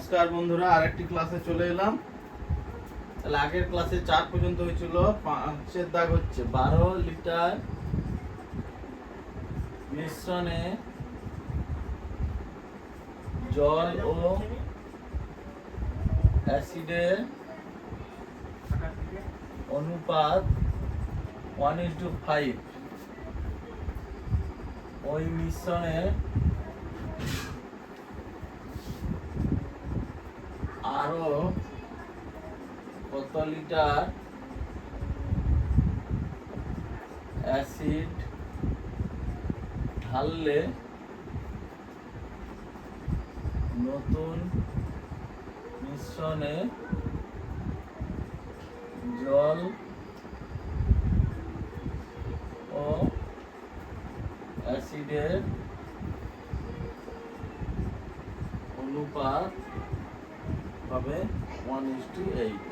নমস্কার বন্ধুরা, আরেকটি ক্লাসে চলে এলাম। তাহলে আগের ক্লাসে চার পর্যন্ত হয়েছিল, পাঁচের দাগ হচ্ছে বারো লিটার মিশ্রণে জল ও অ্যাসিডের অনুপাত ওয়ান ইস টু ফাইভ ওই মিশ্রণে আরও কত লিটার অ্যাসিড ঢাললে নতুন মিশ্রণে জল ও অ্যাসিডের অনুপাত হবে ওয়ান ইস টু এইট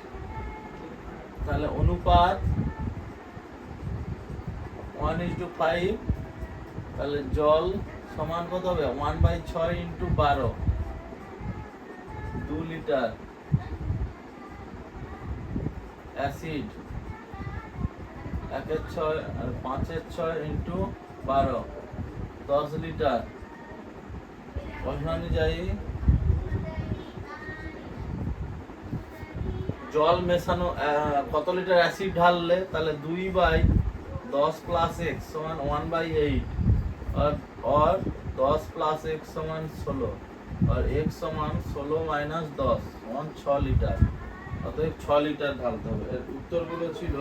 তাহলে অনুপাত ওয়ান ইস টু ফাইভ তাহলে জল সমান কত হবে? ওয়ান বাই ছয় ইন্টু বারো। দু লিটার অ্যাসিড একের ছয় আর পাঁচের ছয় ইন্টু বারো। দশ লিটার অনুযায়ী জল মেশানো কত লিটার অ্যাসিড ঢাললে? তাহলে দুই বাই দশ প্লাস এক্স সমান ওয়ান বাই এইট আর দশ প্লাস এক্স সমান ষোলো, আর এক্স সমান ষোলো মাইনাস দশ, সমান ছ লিটার। অতএব ছ লিটার ঢালতে হবে। এর উত্তরগুলো ছিল,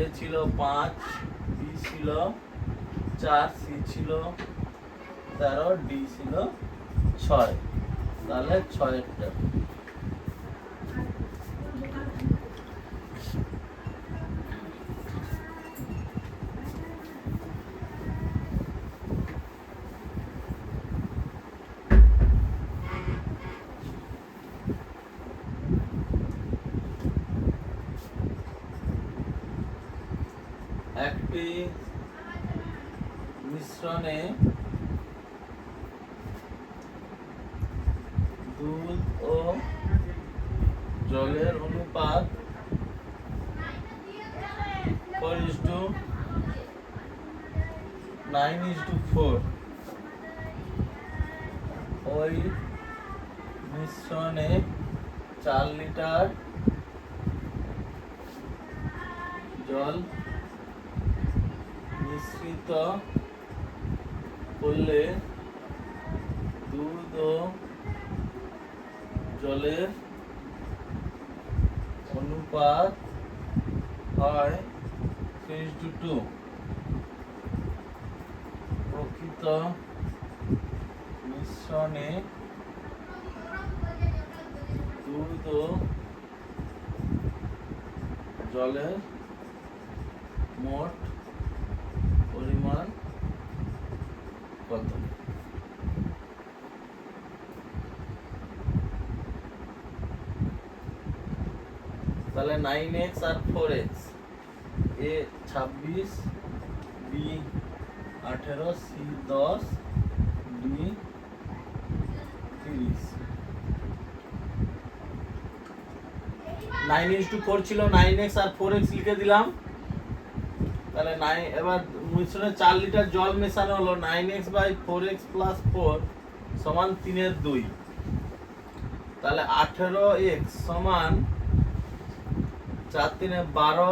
এ ছিল পাঁচ, বি ছিল চার, সি ছিল তেরো, ডি ছিল ছয়। তাহলে ছয়েরটা মিশ্রণে দুধ ও জলের অনুপাত four two nine is two four ওই মিশ্রণে চার লিটার জল মিশ্রিত করলে দুধ ও জলের অনুপাত হয় থ্রি টু টু প্রকৃত মিশ্রণে দুধ ও জলের মোট পরিমাণ কত তাহলে নাইন এক্স আর ফোর এক্স এ ছাব্বিশ বি আঠেরো সি দশ ডি তিরিশ। নাইন ইস টু ফোর ছিল নাইন এক্স আর ফোর এক্স লিখে দিলাম। তাহলে নাইন এবার মিশ্রণে চার লিটার জল মেশানো হলো nine x by four x plus four সমান তিনের দুই। তাহলে আঠেরো এক্স সমান চার তিনে বারো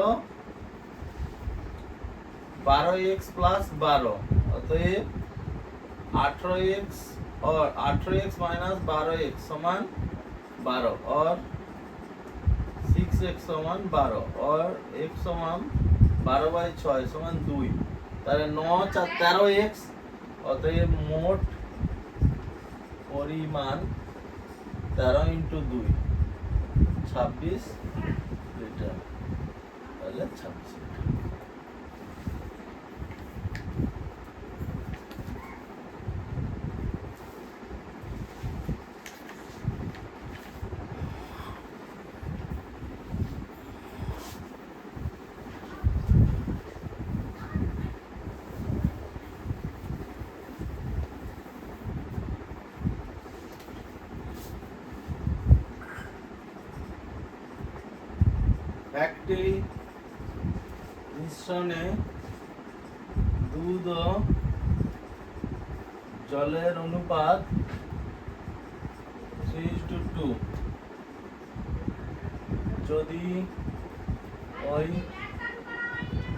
বারো এক্স প্লাস বারো অতএব আঠেরো এক্স और আঠেরো এক্স মাইনাস বারো এক্স সমান বারো और সিক্স এক্স সমান বারো और এক্স সমান বারো বাই ছয় সমান দুই তাহলে ন চার তেরো এক্স অতএব মোট পরিমাণ তেরো ইন্টু দুই ছাব্বিশ লিটার তাহলে ছাব্বিশ লিটার অনুপাত থ্রি টু টু যদি ওই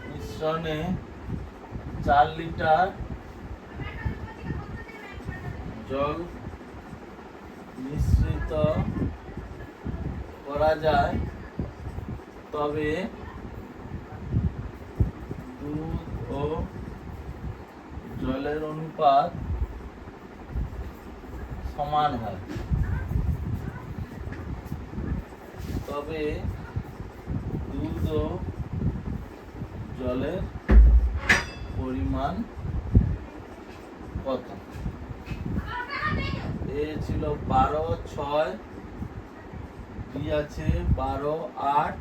মিশ্রণে চার লিটার জল মিশ্রিত করা যায়, তবে দুধ ও জলের অনুপাত সমান হয়। তবে দুধ ও জলের পরিমাণ কত? এ ছিল বারো, ছয়, বি আছে বারো, আট,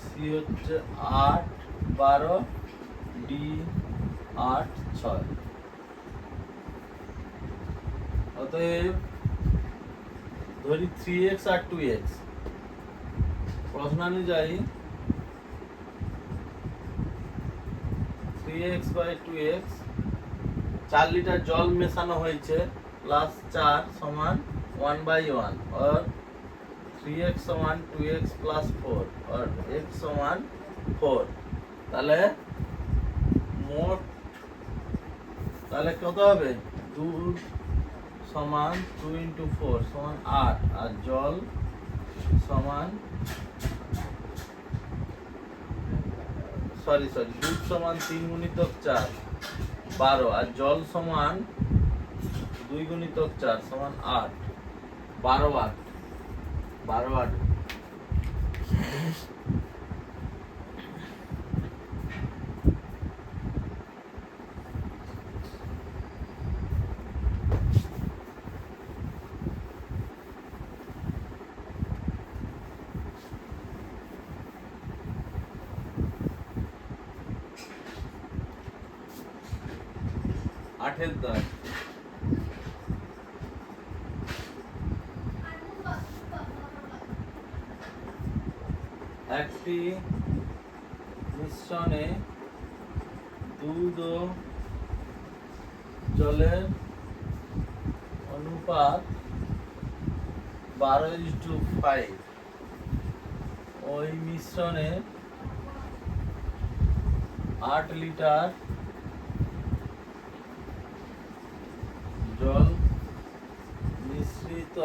সি হচ্ছে আট, বারো, ডি, আট, ছয়। অতএব ধরি থ্রি এক্স আর টু এক্স প্রশ্ন অনুযায়ী three x by two x চার লিটার জল মেশানো হয়েছে প্লাস চার সমান ওয়ান বাই ওয়ান আর থ্রি এক্স সমান টু এক্স প্লাস ফোর আর এক্স সমান ফোর তাহলে মোট, তাহলে কত হবে? দু সমান টু ইন্টু ফোর সমান আট। আর জল সমান সরি সরি দুধ সমান তিন গুণিতক চার, বারো। আর জল সমান দুই গুণিতক চার, সমান আট। বারো আট বারো আট। আঠের দাগ একটি মিশ্রণে দুধ ও জলের অনুপাত বারো ইস টু ফাইভ। ওই মিশ্রণে আট লিটার জল মিশ্রিত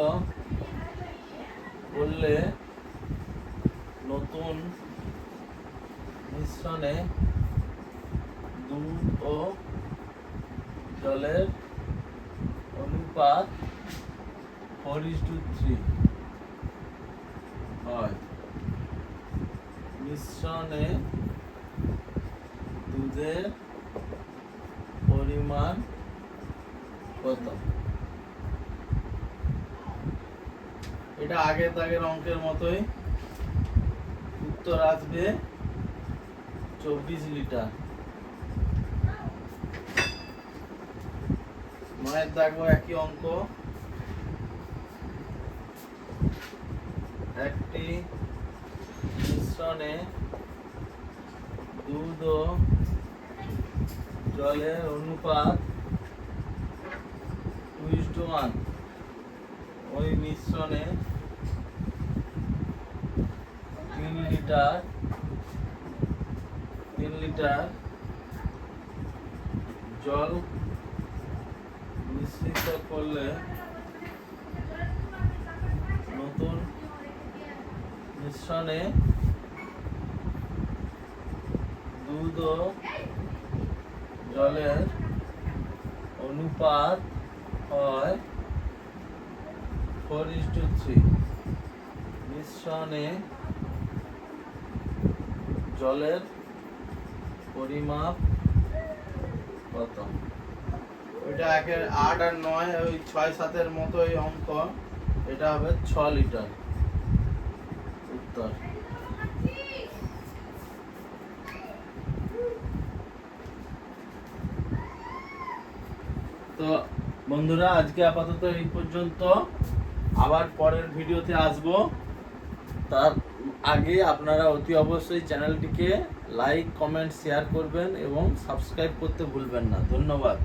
করলে নতুন মিশ্রণে দুধ ও জলের অনুপাত ফোর ইস টু থ্রি হয়। মিশ্রণে দুধের পরিমাণ কত? এটা আগের দাগের অঙ্কের মতোই। উত্তর আসবে চব্বিশ লিটার। মায়ের দাগও একই অঙ্ক। একটি মিশ্রণে দুধ ও জলের অনুপাত টু ইস টু ওয়ান। ওই মিশ্রণে তিন লিটার, তিন লিটার জল মিশ্রিত করলে নতুন মিশ্রণে দুধ ও জলের অনুপাত হয় ফোর ইস থ্রি মিশ্রণে জলের পরিমাপ কত? ওইটা একের আট আর নয় ওই ছয় সাতের মতো এই অঙ্ক। এটা হবে ছ লিটার। উত্তর। তো বন্ধুরা আজকে আপাতত এই পর্যন্ত। আবার পরের ভিডিওতে আসব। তার আগে আপনারা অতি অবশ্যই চ্যানেলটিকে লাইক কমেন্ট শেয়ার করবেন এবং সাবস্ক্রাইব করতে ভুলবেন না। ধন্যবাদ।